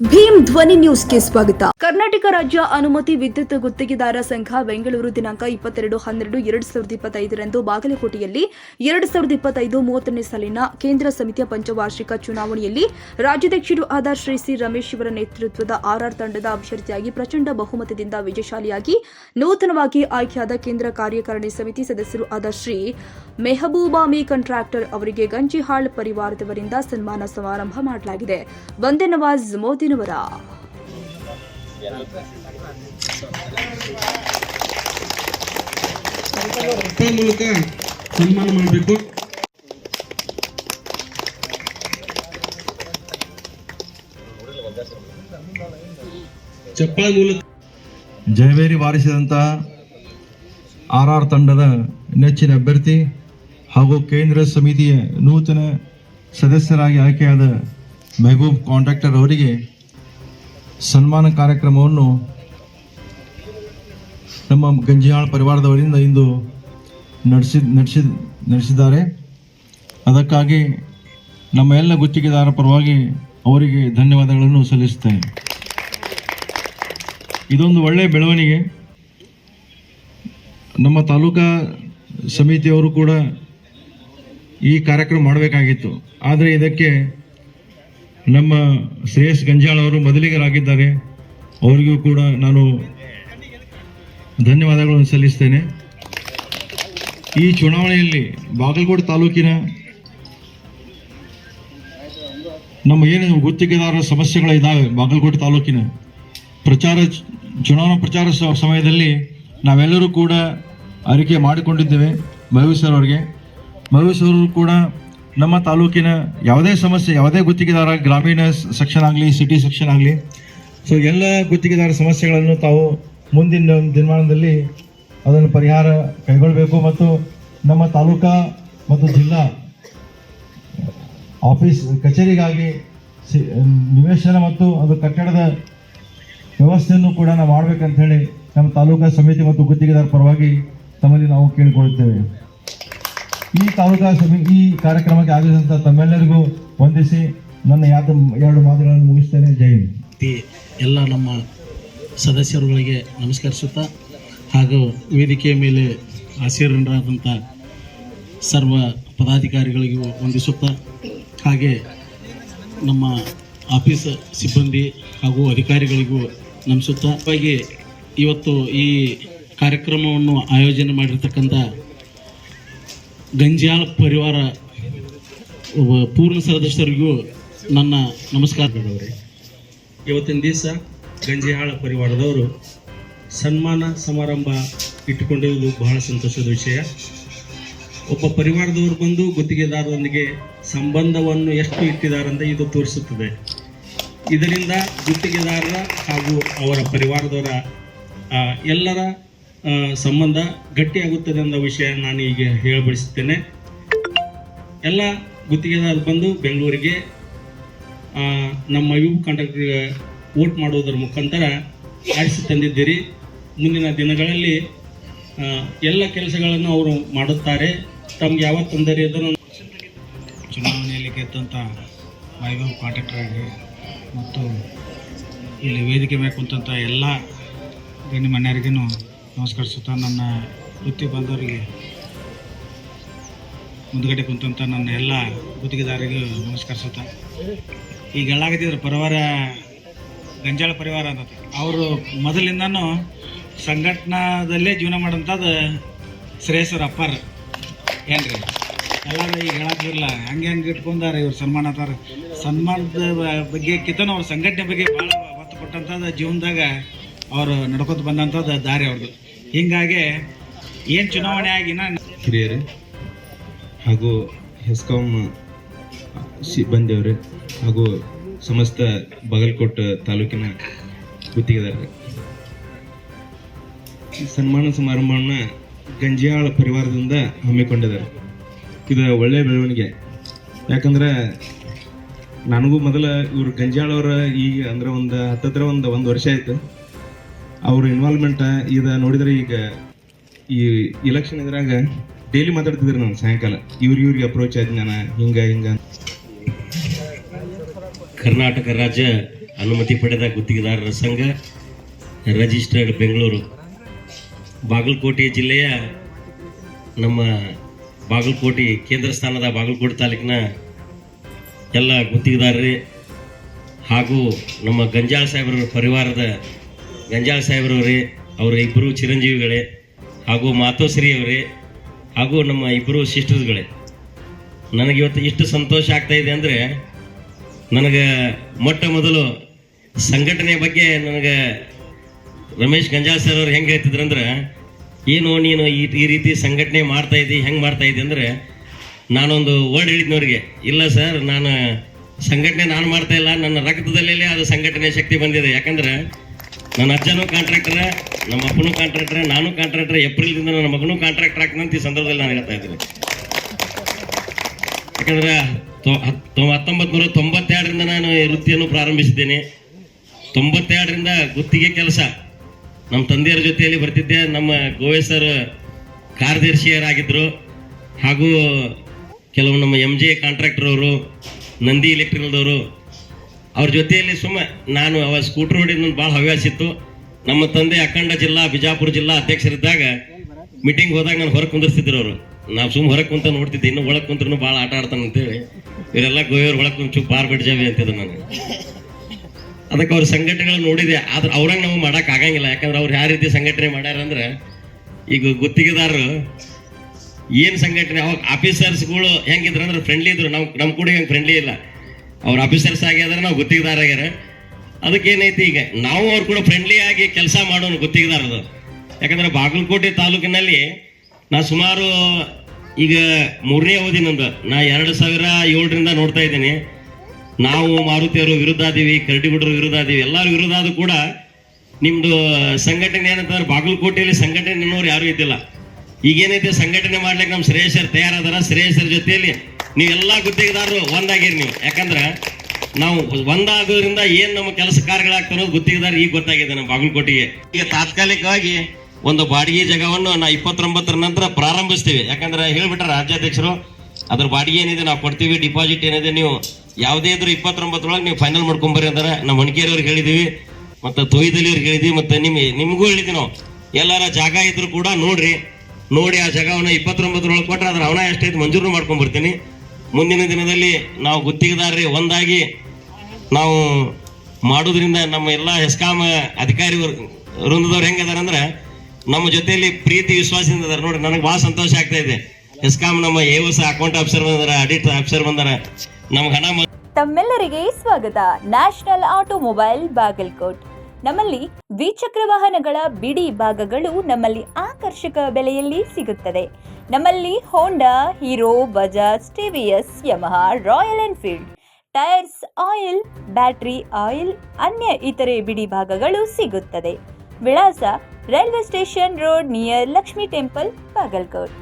ಭೀಮ್ ಧ್ವನಿ ನ್ಯೂಸ್ಗೆ ಸ್ವಾಗತ. ಕರ್ನಾಟಕ ರಾಜ್ಯ ಅನುಮತಿ ವಿದ್ಯುತ್ ಗುತ್ತಿಗೆದಾರ ಸಂಘ ಬೆಂಗಳೂರು ದಿನಾಂಕ ಇಪ್ಪತ್ತೆರಡು ಹನ್ನೆರಡು ಎರಡು ಸಾವಿರದ ಇಪ್ಪತ್ತೈದರಂದು ಬಾಗಲಕೋಟೆಯಲ್ಲಿ ಎರಡು ಸಾವಿರದ ಇಪ್ಪತ್ತೈದು ಮೂವತ್ತನೇ ಸಾಲಿನ ಕೇಂದ್ರ ಸಮಿತಿಯ ಪಂಚವಾರ್ಷಿಕ ಚುನಾವಣೆಯಲ್ಲಿ ರಾಜ್ಯಾಧ್ಯಕ್ಷರು ಆದ ಶ್ರೀ ಸಿ ರಮೇಶ್ ಇವರ ನೇತೃತ್ವದ ಆರ್ಆರ್ ತಂಡದ ಅಭ್ಯರ್ಥಿಯಾಗಿ ಪ್ರಚಂಡ ಬಹುಮತದಿಂದ ವಿಜಯಶಾಲಿಯಾಗಿ ನೂತನವಾಗಿ ಆಯ್ಕೆಯಾದ ಕೇಂದ್ರ ಕಾರ್ಯಕಾರಿಣಿ ಸಮಿತಿ ಸದಸ್ಯರು ಆದ ಶ್ರೀ ಮೆಹಬೂಬಾಮಿ ಕಂಟ್ರಾಕ್ಟರ್ ಅವರಿಗೆ ಗಂಜಿಹಾಳ್ ಪರಿವಾರದವರಿಂದ ಸನ್ಮಾನ ಸಮಾರಂಭ ಮಾಡಲಾಗಿದೆ. ವಂದೇ ನವಾಜ್ ಮೋದಿನವರ ಮೂಲಕ ಜಯಬೇರಿ ಬಾರಿಸಿದಂತಹ ಆರ್ ಆರ್ ತಂಡದ ನೆಚ್ಚಿನ ಅಭ್ಯರ್ಥಿ ಹಾಗೂ ಕೇಂದ್ರ ಸಮಿತಿಯ ನೂತನ ಸದಸ್ಯರಾಗಿ ಆಯ್ಕೆಯಾದ ಮೆಹಬೂಬ್ ಕಾಂಟ್ರಾಕ್ಟರ್ ಅವರಿಗೆ ಸನ್ಮಾನ ಕಾರ್ಯಕ್ರಮವನ್ನು ನಮ್ಮ ಗಂಜಿಹಾಳ್ ಪರಿವಾರದವರಿಂದ ಇಂದು ನಡೆಸಿ ನಡೆಸಿ, ನಡೆಸಿದ್ದಾರೆ. ಅದಕ್ಕಾಗಿ ನಮ್ಮ ಎಲ್ಲ ಗುತ್ತಿಗೆದಾರ ಪರವಾಗಿ ಅವರಿಗೆ ಧನ್ಯವಾದಗಳನ್ನು ಸಲ್ಲಿಸುತ್ತೇನೆ. ಇದೊಂದು ಒಳ್ಳೆಯ ಬೆಳವಣಿಗೆ. ನಮ್ಮ ತಾಲೂಕಾ ಸಮಿತಿಯವರು ಕೂಡ ಈ ಕಾರ್ಯಕ್ರಮ ಮಾಡಬೇಕಾಗಿತ್ತು. ಆದರೆ ಇದಕ್ಕೆ ನಮ್ಮ ಶ್ರೇಯಸ್ ಗಂಜಾಳ್ ಅವರು ಮೊದಲಿಗರಾಗಿದ್ದಾರೆ ಅವರಿಗೂ ಕೂಡ ನಾನು ಧನ್ಯವಾದಗಳನ್ನು ಸಲ್ಲಿಸ್ತೇನೆ. ಈ ಚುನಾವಣೆಯಲ್ಲಿ ಬಾಗಲಕೋಟೆ ತಾಲೂಕಿನ ನಮ್ಮ ಏನು ಗುತ್ತಿಗೆದಾರರ ಸಮಸ್ಯೆಗಳಿದ್ದಾವೆ ಬಾಗಲಕೋಟೆ ತಾಲೂಕಿನ ಪ್ರಚಾರ ಚುನಾವಣಾ ಪ್ರಚಾರ ಸಮಯದಲ್ಲಿ ನಾವೆಲ್ಲರೂ ಕೂಡ ಅರಿಕೆ ಮಾಡಿಕೊಂಡಿದ್ದೇವೆ ಮಹೇಶ್ ಅವರಿಗೆ. ಕೂಡ ನಮ್ಮ ತಾಲೂಕಿನ ಯಾವುದೇ ಸಮಸ್ಯೆ, ಯಾವುದೇ ಗುತ್ತಿಗೆದಾರ, ಗ್ರಾಮೀಣ ಸೆಕ್ಷನ್ ಆಗಲಿ ಸಿಟಿ ಸೆಕ್ಷನ್ ಆಗಲಿ ಸೊ ಎಲ್ಲ ಗುತ್ತಿಗೆದಾರ ಸಮಸ್ಯೆಗಳನ್ನು ತಾವು ಮುಂದಿನ ದಿನಮಾನದಲ್ಲಿ ಅದನ್ನು ಪರಿಹಾರ ಕೈಗೊಳ್ಳಬೇಕು ಮತ್ತು ನಮ್ಮ ತಾಲೂಕಾ ಮತ್ತು ಜಿಲ್ಲಾ ಆಫೀಸ್ ಕಚೇರಿಗಾಗಿ ನಿವೇಶನ ಮತ್ತು ಅದು ಕಟ್ಟಡದ ವ್ಯವಸ್ಥೆಯನ್ನು ಕೂಡ ನಾವು ಮಾಡಬೇಕಂತ ಹೇಳಿ ನಮ್ಮ ತಾಲೂಕಾ ಸಮಿತಿ ಮತ್ತು ಗುತ್ತಿಗೆದಾರ ಪರವಾಗಿ ತಮ್ಮಲ್ಲಿ ನಾವು ಕೇಳಿಕೊಳ್ಳುತ್ತೇವೆ. ಈ ಸಮಿ ಈ ಕಾರ್ಯಕ್ರಮಕ್ಕೆ ಆಗಮಿಸಿದಂತ ತಮ್ಮೆಲ್ಲರಿಗೂ ವಂದಿಸಿ ನನ್ನ ಯಾತ ಎರಡು ಮಾತುಗಳನ್ನು ಮುಗಿಸ್ತೇನೆ. ಜೈ ಎಲ್ಲ ನಮ್ಮ ಸದಸ್ಯರುಗಳಿಗೆ ನಮಸ್ಕರಿಸುತ್ತಾ ಹಾಗೂ ವೇದಿಕೆಯ ಮೇಲೆ ಆಸೀರ್ಣರಾದಂಥ ಸರ್ವ ಪದಾಧಿಕಾರಿಗಳಿಗೂ ವಂದಿಸುತ್ತಾ ಹಾಗೆ ನಮ್ಮ ಆಫೀಸ್ ಸಿಬ್ಬಂದಿ ಹಾಗೂ ಅಧಿಕಾರಿಗಳಿಗೂ ನಮಿಸುತ್ತಾ. ಹಾಗೆ ಇವತ್ತು ಈ ಕಾರ್ಯಕ್ರಮವನ್ನು ಆಯೋಜನೆ ಮಾಡಿರ್ತಕ್ಕಂಥ ಗಂಜಾಳ ಪರಿವಾರ ಪೂರ್ಣ ಸದಸ್ಯರಿಗೂ ನನ್ನ ನಮಸ್ಕಾರಗಳವರೇ ಇವತ್ತಿನ ದಿವಸ ಗಂಜಿಹಾಳ ಪರಿವಾರದವರು ಸನ್ಮಾನ ಸಮಾರಂಭ ಇಟ್ಟುಕೊಂಡಿರುವುದು ಬಹಳ ಸಂತೋಷದ ವಿಷಯ. ಒಬ್ಬ ಪರಿವಾರದವರು ಬಂದು ಗುತ್ತಿಗೆದಾರರೊಂದಿಗೆ ಸಂಬಂಧವನ್ನು ಎಷ್ಟು ಇಟ್ಟಿದ್ದಾರಂತ ಇದು ತೋರಿಸುತ್ತದೆ. ಇದರಿಂದ ಗುತ್ತಿಗೆದಾರರ ಹಾಗೂ ಅವರ ಪರಿವಾರದವರ ಎಲ್ಲರ ಸಂಬಂಧ ಗಟ್ಟಿಯಾಗುತ್ತದೆ ಅನ್ನೋ ವಿಷಯ ನಾನು ಈಗ ಹೇಳಬಡಿಸುತ್ತೇನೆ ಎಲ್ಲ ಗುತ್ತಿಗೆದಾರರು ಬಂದು ಬೆಂಗಳೂರಿಗೆ ನಮ್ಮ ಯುವ ಕಂಡಕ್ಟರ್ಗೆ ವೋಟ್ ಮಾಡುವುದರ ಮುಖಾಂತರ ಆರಿಸಿ ತಂದಿದ್ದೀರಿ. ಮುಂದಿನ ದಿನಗಳಲ್ಲಿ ಎಲ್ಲ ಕೆಲಸಗಳನ್ನು ಅವರು ಮಾಡುತ್ತಾರೆ. ತಮ್ಗೆ ಯಾವ ತೊಂದರೆ ಇದ್ದರೂ ಚುನಾವಣೆಯಲ್ಲಿ ಗೆದ್ದಂಥ ಮೈಬೂಬ್ ಕಾಂಟ್ರಾಕ್ಟರ್ಗೆ ಮತ್ತು ಇಲ್ಲಿ ವೇದಿಕೆ ಮೇಲೆ ಕುಂತಂಥ ಎಲ್ಲ ಗಣ್ಯಮನ್ಯರಿಗೂ ನಮಸ್ಕರಿಸುತ್ತಾ ನನ್ನ ವೃತ್ತಿ ಬಂದವರಿಗೆ ಮುಂದುಗಡೆ ಕುಂತಂಥ ನನ್ನ ಎಲ್ಲ ಗುತ್ತಿಗೆದಾರರಿಗೂ ನಮಸ್ಕರಿಸುತ್ತಾ. ಈಗ ಹೇಳಾಗತ್ತಿದ್ರು ಪರಿವಾರ, ಗಂಜಾಳ ಪರಿವಾರ ಅಂತ ಅವರು ಮೊದಲಿಂದನೂ ಸಂಘಟನಾದಲ್ಲೇ ಜೀವನ ಮಾಡೋಂಥದ್ದು ಶ್ರೇಯಸ್ಸರ ಅಪ್ಪಾರ. ಏನ್ರಿ? ಎಲ್ಲರೂ ಈಗ ಹೇಳಾಕಿರಲ್ಲ ಹಂಗೆ ಹಂಗೆ ಇಟ್ಕೊಂಡಾರೆ ಇವ್ರು ಸನ್ಮಾನ ಅದಾರ ಸನ್ಮಾನದ ಬಗ್ಗೆ ಕಿತನ ಅವ್ರ ಸಂಘಟನೆ ಬಗ್ಗೆ ಭಾಳ ಒತ್ತು ಕೊಟ್ಟಂಥದ್ದು ಜೀವನದಾಗ ಅವರು ನಡ್ಕೊತ ಬಂದಂಥದ್ದು ದಾರಿ ಅವ್ರದ್ದು. ಹೀಗಾಗಿ ಏನು ಚುನಾವಣೆ ಆಗಿನ ಹಿರಿಯರು ಹಾಗೂ ಹೆಸ್ಕಾಂ ಸಿಬ್ಬಂದಿಯವರೇ ಹಾಗೂ ಸಮಸ್ತ ಬಾಗಲಕೋಟೆ ತಾಲೂಕಿನ ಗುತ್ತಿಗೆದಾರ ಈ ಸನ್ಮಾನ ಸಮಾರಂಭವನ್ನ ಗಂಜಿಯಾಳ ಪರಿವಾರದಿಂದ ಹಮ್ಮಿಕೊಂಡಿದ್ದಾರೆ. ಇದು ಒಳ್ಳೆಯ ಬೆಳವಣಿಗೆ. ಯಾಕಂದ್ರೆ ನನಗೂ ಮೊದಲ ಇವರು ಗಂಜಾಳವರ ಈಗ ಅಂದ್ರೆ ಒಂದು ಹತ್ತತ್ರ ಒಂದು ಒಂದು ವರ್ಷ ಆಯ್ತು. ಅವ್ರ ಇನ್ವಾಲ್ವ್ಮೆಂಟ್ ಇದು ನೋಡಿದ್ರೆ ಈಗ ಈ ಇಲೆಕ್ಷನ್ ಇದ್ರಾಗ ಡೈಲಿ ಮಾತಾಡ್ತಿದ್ರು ನಾನು ಸಾಯಂಕಾಲ. ಇವ್ರ ಇವ್ರಿಗೆ ಅಪ್ರೋಚ್ ಆಯ್ತು ನಾನು, ಹಿಂಗ ಹಿಂಗ ಕರ್ನಾಟಕ ರಾಜ್ಯ ಅನುಮತಿ ಪಡೆದ ಗುತ್ತಿಗೆದಾರರ ಸಂಘ ರಿಜಿಸ್ಟರ್ಡ್ ಬೆಂಗಳೂರು. ಬಾಗಲಕೋಟೆ ಜಿಲ್ಲೆಯ ನಮ್ಮ ಬಾಗಲಕೋಟೆ ಕೇಂದ್ರ ಸ್ಥಾನದ ಬಾಗಲಕೋಟೆ ತಾಲೂಕಿನ ಎಲ್ಲ ಗುತ್ತಿಗೆದಾರರೇ ಹಾಗೂ ನಮ್ಮ ಗಂಜಾಳ ಸಾಹೇಬರ ಪರಿವಾರದ ಗಂಜಾಳ ಸಾಹೇಬ್ರವರೇ, ಅವರ ಇಬ್ಬರು ಚಿರಂಜೀವಿಗಳೇ, ಹಾಗೂ ಮಾತೋಶ್ರೀ ಅವರೇ ಹಾಗೂ ನಮ್ಮ ಇಬ್ಬರು ಸಿಸ್ಟರ್ಸ್ಗಳೇ. ನನಗೆ ಇವತ್ತು ಇಷ್ಟು ಸಂತೋಷ ಆಗ್ತಾ ಇದೆ ಅಂದರೆ, ನನಗೆ ಮೊಟ್ಟ ಮೊದಲು ಸಂಘಟನೆ ಬಗ್ಗೆ ನನಗೆ ರಮೇಶ್ ಗಂಜಾಲ್ ಸರ್ ಅವ್ರು ಹೆಂಗೆ ಹೇಳ್ತಿದ್ರು ಅಂದ್ರೆ, ಏನು ನೀನು ಈ ಈ ರೀತಿ ಸಂಘಟನೆ ಮಾಡ್ತಾ ಇದ್ದಿ, ಹೆಂಗೆ ಮಾಡ್ತಾ ಇದ್ದಿ ಅಂದರೆ, ನಾನೊಂದು ವರ್ಡ್ ಹೇಳಿದ್ನವ್ರಿಗೆ, ಇಲ್ಲ ಸರ್ ನಾನು ಸಂಘಟನೆ ನಾನು ಮಾಡ್ತಾ ಇಲ್ಲ, ನನ್ನ ರಕ್ತದಲ್ಲೇ ಅದು ಸಂಘಟನೆ ಶಕ್ತಿ ಬಂದಿದೆ. ಯಾಕಂದ್ರೆ ನನ್ನ ಅಜ್ಜನೂ ಕಾಂಟ್ರಾಕ್ಟರ್ ನಮ್ಮ ಅಪ್ಪನೂ ಕಾಂಟ್ರಾಕ್ಟರ್ ನಾನು ಕಾಂಟ್ರಾಕ್ಟರ್ ಏಪ್ರಿಲ್ದಿಂದ ನನ್ನ ಮಗನೂ ಕಾಂಟ್ರಾಕ್ಟರ್ ಆಗ್ತಾನಂತ ಈ ಸಂದರ್ಭದಲ್ಲಿ ನಾನು ಹೇಳ್ತಾ ಇದ್ದೀನಿ. ಯಾಕಂದ್ರೆ ಹತ್ತೊಂಬತ್ತು ನೂರ ತೊಂಬತ್ತೆರಡರಿಂದ ನಾನು ಈ ವೃತ್ತಿಯನ್ನು ಪ್ರಾರಂಭಿಸಿದ್ದೇನೆ. ತೊಂಬತ್ತೆರಡರಿಂದ ಗುತ್ತಿಗೆ ಕೆಲಸ ನಮ್ಮ ತಂದೆಯರ ಜೊತೆಯಲ್ಲಿ ಬರ್ತಿದ್ದೆ. ನಮ್ಮ ಗೋವೆ ಸರ್ ಕಾರ್ಯದರ್ಶಿಯರಾಗಿದ್ದರು ಹಾಗೂ ಕೆಲವು ನಮ್ಮ ಎಂ ಜಿ ಕಾಂಟ್ರಾಕ್ಟರ್ ಅವರು, ನಂದಿ ಎಲೆಕ್ಟ್ರಿಕಲ್ದವರು ಅವ್ರ ಜೊತೆಯಲ್ಲಿ ಸುಮ್ಮ ನಾನು ಅವ ಸ್ಕೂಟರ್ ಹೊಡಿದ ಭಾಳ ಹವ್ಯಾಸ ಇತ್ತು. ನಮ್ಮ ತಂದೆ ಅಖಂಡ ಜಿಲ್ಲಾ, ಬಿಜಾಪುರ ಜಿಲ್ಲಾ ಅಧ್ಯಕ್ಷರಿದ್ದಾಗ ಮೀಟಿಂಗ್ ಹೋದಾಗ ನಾನು ಹೊರಗೆ ಕುಂದಿರ್ತಿದ್ರು ಅವರು. ನಾವು ಸುಮ್ಮ ಹೊರಗೆ ಕುಂತ ನೋಡ್ತಿದ್ದೆ, ಇನ್ನು ಒಳಗೆ ಕುಂತ್ರು ಭಾಳ ಆಟ ಆಡ್ತಾನೆ ಅಂತೇಳಿ. ಇವರೆಲ್ಲ ಗೋಯವ್ರು ಒಳಗೆ ಕುಂತು ಚುಪ್ ಬಾರ್ ಬಿಡ್ಜಾವಿ ಅಂತಿದ್ದೆ ನಾನು ಅದಕ್ಕೆ ಅವ್ರ ಸಂಘಟನೆಗಳು ನೋಡಿದೆ. ಆದ್ರೆ ಅವ್ರಂಗೆ ನಾವು ಮಾಡೋಕೆ ಆಗಂಗಿಲ್ಲ. ಯಾಕಂದ್ರೆ ಅವ್ರು ಯಾವ ರೀತಿ ಸಂಘಟನೆ ಮಾಡ್ಯಾರ ಅಂದ್ರೆ ಈಗ ಗುತ್ತಿಗೆದಾರರು ಏನು ಸಂಘಟನೆ, ಅವಾಗ ಆಫೀಸರ್ಸ್ಗಳು ಹೆಂಗಿದ್ರು ಅಂದ್ರೆ ಫ್ರೆಂಡ್ಲಿ ಇದ್ರು. ನಮ್ಮ ನಮ್ಮ ಕೂಡ ಹೆಂಗೆ ಫ್ರೆಂಡ್ಲಿ ಇಲ್ಲ. ಅವ್ರ ಆಫೀಸರ್ಸ್ ಆಗ್ಯಾದ್ರೆ ನಾವು ಗುತ್ತಿಗೆದಾರ ಆಗ್ಯಾರ. ಅದಕ್ಕೆ ಏನೈತಿ ಈಗ ನಾವು ಅವ್ರು ಕೂಡ ಫ್ರೆಂಡ್ಲಿ ಆಗಿ ಕೆಲಸ ಮಾಡೋಣ ಗುತ್ತಿಗೆದಾರದು ಯಾಕಂದ್ರೆ ಬಾಗಲಕೋಟೆ ತಾಲೂಕಿನಲ್ಲಿ ನಾ ಸುಮಾರು ಈಗ ಮೂರನೇ ಅವಧಿ ನಂದು. ನಾ ಎರಡು ಸಾವಿರ ಏಳರಿಂದ ನೋಡ್ತಾ ಇದ್ದೀನಿ. ನಾವು ಮಾರುತಿಯವರು ವಿರುದ್ಧ ಆದೀವಿ, ಕರಡಿಗುಡ್ರು ವಿರುದ್ಧ ಆದೀವಿ, ಎಲ್ಲರೂ ವಿರುದ್ಧ ಆದ್ರೂ ಕೂಡ ನಿಮ್ದು ಸಂಘಟನೆ ಏನಂತಂದ್ರೆ ಬಾಗಲಕೋಟೆಯಲ್ಲಿ ಸಂಘಟನೆ ಅನ್ನೋರು ಯಾರು ಇದ್ದಿಲ್ಲ. ಈಗೇನೈತೆ ಸಂಘಟನೆ ಮಾಡ್ಲಿಕ್ಕೆ ನಮ್ಮ ಶ್ರೇಯಸರ್ ತಯಾರಾದಾರ. ಶ್ರೇಯಸರ ಜೊತೆಯಲ್ಲಿ ನೀವೆಲ್ಲ ಗುತ್ತಿಗೆದಾರರು ಒಂದಾಗಿರಿ ನೀವು. ಯಾಕಂದ್ರೆ ನಾವು ಒಂದಾಗೋದ್ರಿಂದ ಏನ್ ನಮ್ಮ ಕೆಲಸ ಕಾರ್ಯಗಳಾಗ್ತಾ ಅನ್ನೋದು ಗುತ್ತಿಗೆದಾರ ಈಗ ಗೊತ್ತಾಗಿದೆ ನಮ್ಮ ಬಾಗಲಕೋಟೆಗೆ. ಈಗ ತಾತ್ಕಾಲಿಕವಾಗಿ ಒಂದು ಬಾಡಿಗೆ ಜಾಗವನ್ನು ನಾ ಇಪ್ಪತ್ತೊಂಬತ್ತರ ನಂತರ ಪ್ರಾರಂಭಿಸ್ತೀವಿ. ಯಾಕಂದ್ರೆ ಹೇಳ್ಬಿಟ್ರೆ ರಾಜ್ಯಾಧ್ಯಕ್ಷರು, ಅದ್ರ ಬಾಡಿಗೆ ಏನಿದೆ ನಾವು ಕೊಡ್ತೀವಿ, ಡಿಪಾಸಿಟ್ ಏನಿದೆ ನೀವು ಯಾವುದೇ ಇದ್ರೂ ಇಪ್ಪತ್ತೊಂಬತ್ತರೊಳಗೆ ನೀವು ಫೈನಲ್ ಮಾಡ್ಕೊಂಬರ್ರಿ ಅಂದ್ರೆ ನಮ್ಮ ಹೊಣಕೇರಿಯವ್ರಿಗೆ ಹೇಳಿದೀವಿ, ಮತ್ತು ತೊಯ್ದಲಿಯವ್ರಿಗೆ ಹೇಳಿದ್ವಿ, ಮತ್ತು ನಿಮಗೆ ನಿಮಗೂ ಹೇಳಿದ್ವಿ ನಾವು. ಎಲ್ಲಾರ ಜಾಗ ಇದ್ರು ಕೂಡ ನೋಡ್ರಿ. ನೋಡಿ ಆ ಜಾಗವನ್ನು ಇಪ್ಪತ್ತೊಂಬತ್ತರೊಳಗೆ ಕೊಟ್ಟರೆ ಅದ್ರ ಅವನ ಎಷ್ಟೈತೆ ಮಂಜೂರು ಮಾಡ್ಕೊಂಬರ್ತೀನಿ. ಮುಂದಿನ ದಿನದಲ್ಲಿ ನಾವು ಗುತ್ತಿಗೆದಾರರಿ ಒಂದಾಗಿ ನಾವು ಮಾಡೋದ್ರಿಂದ ನಮ್ಮ ಎಲ್ಲ ಹೆಸ್ಕಾಂ ಅಧಿಕಾರಿ ವೃಂದದವ್ರು ಹೆಂಗದಾರ ಅಂದ್ರೆ ನಮ್ಮ ಜೊತೆಯಲ್ಲಿ ಪ್ರೀತಿ, ವಿಶ್ವಾಸದಿಂದ ಅದಾರ ನೋಡಿ, ನನಗೆ ಭಾಳ ಸಂತೋಷ ಆಗ್ತಾ ಇದೆ. ಹೆಸ್ಕಾಂ ನಮ್ಮ ಎಸ್ ಅಕೌಂಟ್ ಆಫೀಸರ್ ಬಂದಾರ ಆಡಿಟ್ ಆಫೀಸರ್ ಬಂದಾರ. ನಮ್ಗೆ ಹಣ ತಮ್ಮೆಲ್ಲರಿಗೆ ಸ್ವಾಗತ. National automobile Bagalkot. ನಮ್ಮಲ್ಲಿ ದ್ವಿಚಕ್ರ ವಾಹನಗಳ ಬಿಡಿ ಭಾಗಗಳು ನಮ್ಮಲ್ಲಿ ಆಕರ್ಷಕ ಬೆಲೆಯಲ್ಲಿ ಸಿಗುತ್ತದೆ. ನಮ್ಮಲ್ಲಿ Honda Hero Bajaj TVS Yamaha Royal Enfield tyres oil battery oil ಅನ್ಯ ಇತರೆ ಬಿಡಿ ಭಾಗಗಳು ಸಿಗುತ್ತದೆ. ವಿಳಾಸ railway station road near Lakshmi temple Bagalkot